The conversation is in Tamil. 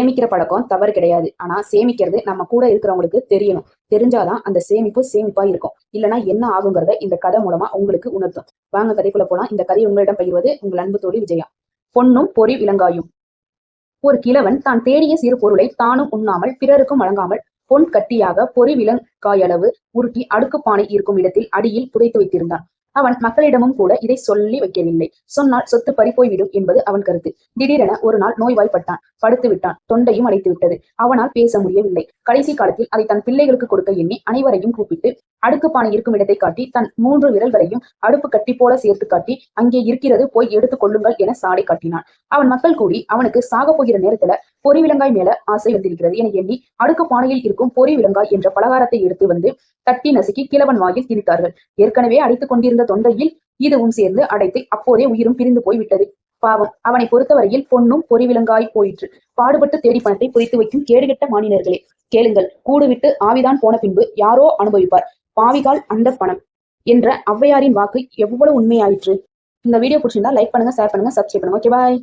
சேமிக்கிற பழக்கம் தவறு கிடையாது. ஆனா சேமிக்கிறது நம்ம கூட இருக்கிறவங்களுக்கு தெரியணும். தெரிஞ்சாதான் அந்த சேமிப்பு சேமிப்பா இருக்கும். இல்லனா என்ன ஆகுங்கிறத இந்த கதை மூலமா உங்களுக்கு உணர்த்தும். வாங்க கதைக்குள்ள போலாம். இந்த கதை உங்களிடம் பகிர்வது உங்கள் அன்பு தோழி விஜயா. பொன்னும் பொறி விலங்காயும். ஒரு கிழவன் தான் தேடிய சிறு பொருளை தானும் உண்ணாமல் பிறருக்கும் வழங்காமல் பொன் கட்டியாக பொறி விலங்காயளவு உருட்டி அடுக்கு பானை இருக்கும் இடத்தில் அடியில் புதைத்து வைத்திருந்தான். அவன் மக்களிடமும் கூட இதை சொல்லி வைக்கவில்லை. சொன்னால் சொத்து பறிப்போய்விடும் என்பது அவன் கருத்து. திடீரென ஒரு நாள் நோய்வாய்ப்பட்டான். படுத்து விட்டான். தொண்டையும் அடைத்து விட்டது. அவனால் பேச முடியவில்லை. கடைசி காலத்தில் அதை தன் பிள்ளைகளுக்கு கொடுக்க எண்ணி அனைவரையும் கூப்பிட்டு அடுக்கு பானை இருக்கும் இடத்தை காட்டி தன் மூன்று விரல்களையும் அடுப்பு கட்டி போல சேர்த்து காட்டி அங்கே இருக்கிறது போய் எடுத்துக் கொள்ளுங்கள் என சாடை காட்டினான். அவன் மக்கள் கூடி அவனுக்கு சாக போகிற நேரத்துல பொறி விலங்காய் மேல ஆசை வந்திருக்கிறது. என எண்ணி அடுக்கு பானையில் இருக்கும் பொறி விலங்காய் என்ற பலகாரத்தை எடுத்து வந்து தட்டி நசுக்கி கிழவன் வாயில் திரித்தார்கள். ஏற்கனவே அடைத்துக் கொண்டிருந்த தொண்டையில் இதுவும் சேர்ந்து அடைத்து அப்போதே உயிரும் பிரிந்து போய் விட்டது பாவம். அவனை பொறுத்தவரையில் பொன்னும் பொறி விலங்காய் போயிற்று. பாடுபட்டு தேடி பணத்தை புதைத்து வைக்கும் கேடுகெட்ட மாநிலர்களே கேளுங்கள். கூடுவிட்டு ஆவிதான் போன பின்பு யாரோ அனுபவிப்பார். பாவிகால் அந்த பணம் என்ற ஔவையாரின் வாக்கு எவ்வளவு உண்மையாயிற்று? இந்த வீடியோ பிடிச்சிருந்தா லைக் பண்ணுங்க ஷேர் பண்ணுங்க சப்ஸ்கிரைப் பண்ணுங்க. Okay bye